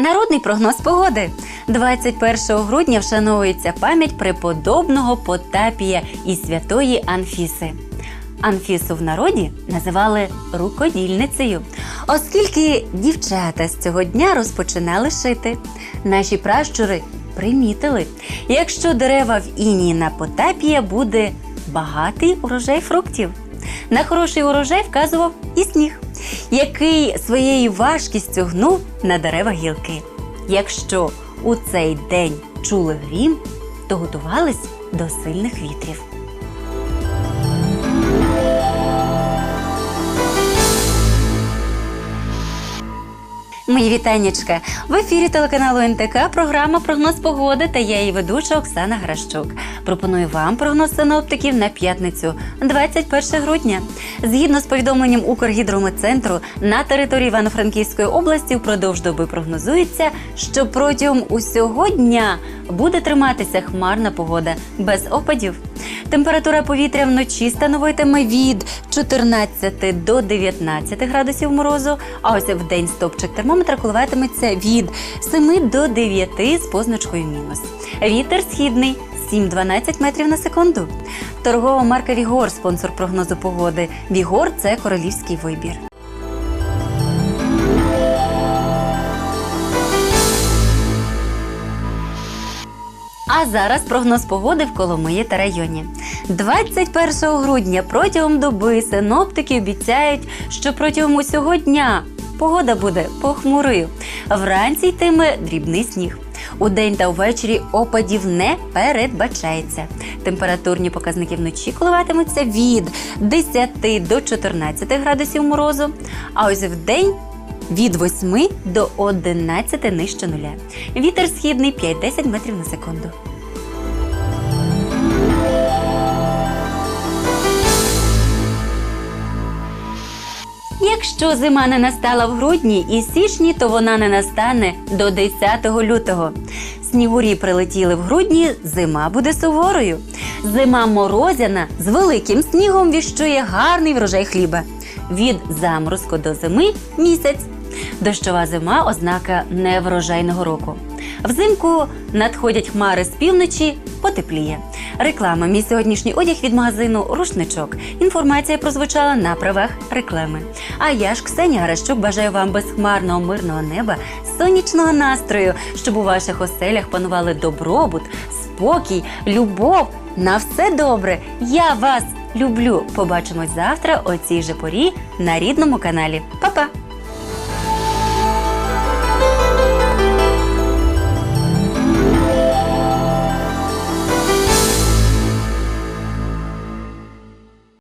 Міжнародний прогноз погоди. 21 грудня вшановується пам'ять преподобного Потапія і святої Анфіси. Анфісу в народі називали рукодільницею, оскільки дівчата з цього дня розпочинали шити. Наші пращури примітили, якщо дерева в іні на Потапія буде багатий урожай фруктів. На хороший урожай вказував і сніг, який своєю важкістю гнув на дерева гілки. Якщо у цей день чули грім, то готувались до сильних вітрів. Мої вітаннячка! В ефірі телеканалу НТК програма Прогноз погоди та я її ведуча Оксана Гращук. Пропоную вам прогноз синоптиків на п'ятницю, 21 грудня. Згідно з повідомленням Укргідрометцентру, на території Івано-Франківської області впродовж доби прогнозується, що протягом усього дня буде триматися хмарна погода без опадів. Температура повітря вночі становитиме від 14 до 19 градусів морозу, а ось в день стопчик термометра коливатиметься від 7 до 9 з позначкою мінус. Вітер східний 7-12 метрів на секунду. Торгова марка Вігор спонсор прогнозу погоди. Вігор це королівський вибір. А зараз прогноз погоди в Коломиї та районі. 21 грудня протягом доби синоптики обіцяють, що протягом усього дня погода буде похмурою. Вранці йтиме дрібний сніг. У день та ввечері опадів не передбачається. Температурні показники вночі коливатимуться від 10 до 14 градусів морозу, а ось в день від 8 до 11 нижче нуля. Вітер східний 5-10 метрів на секунду. Якщо зима не настала в грудні і січні, то вона не настане до 10 лютого. Снігурі прилетіли в грудні, зима буде суворою. Зима морозяна з великим снігом віщує гарний врожай хліба. Від заморозку до зими місяць. Дощова зима ознака неврожайного року. Взимку надходять хмари з півночі, потепліє. Реклама. Мій сьогоднішній одяг від магазину Рушничок. Інформація прозвучала на правах реклами. А я ж Ксенія Гращук бажаю вам безхмарного мирного неба, сонячного настрою, щоб у ваших оселях панували добробут, спокій, любов. На все добре. Я вас люблю. Побачимось завтра о цій же порі на рідному каналі. Па-па!